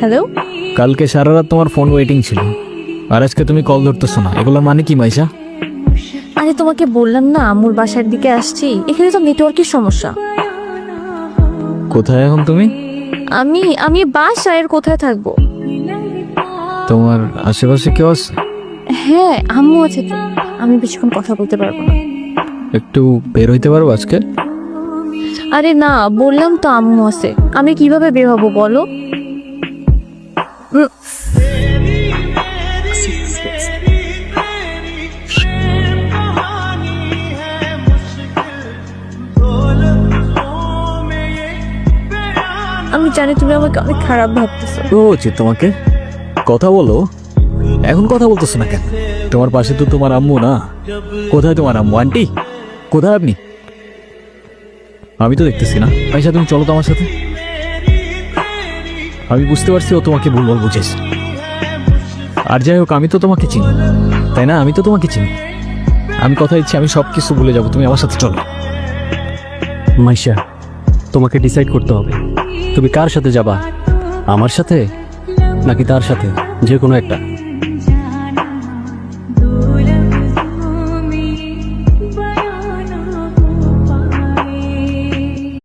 Hello কালকে সারা রাত তোমার ফোন ওয়েটিং ছিল। আর আজকে তুমি কল ধরতেছো না। এগুলোর মানে কি মাইশা? আরে তোমাকে বললাম না আমুর বাসার দিকে আসছি। এখানে তো নেটওয়ার্কের সমস্যা। কোথায় এখন তুমি? আমি আমি বাসায় আর কোথায় থাকব? তোমার আশেপাশে কেউ আছে? হ্যাঁ আম্মু আছে তো। আমি বেশিক্ষণ কথা বলতে পারব না। একটু বের হইতে পারব আজকে? আরে না, বললাম তো আম্মু আছে। আমি কীভাবে বের হব বলো? আমি জানি তুমি আমাকে অনেক খারাপ ভাবতেছো। ও উচিত তোমাকে? কথা বলো। এখন কথা বলতেছো না কেন? তোমার পাশে তো তোমার আম্মু না। কোথায় তোমার আম্মু, আন্টি? কোথায় আপনি? আমি তো দেখতেছি না। পয়সা তুমি চলো তো আমার সাথে। আমি বুঝতে পারছি ও তোমাকে ভুল ভুলভাল বুঝেছে। আর যাই হোক, আমি তো তোমাকে চিনি। তাই না? আমি তো তোমাকে চিনি। আমি কথা দিচ্ছি, আমি সব কিছু ভুলে যাব। তুমি আমার সাথে চলো। মাইশা, তোমাকে ডিসাইড করতে হবে। তুমি কার সাথে যাবা? আমার সাথে? নাকি তার সাথে? যে কোনো একটা।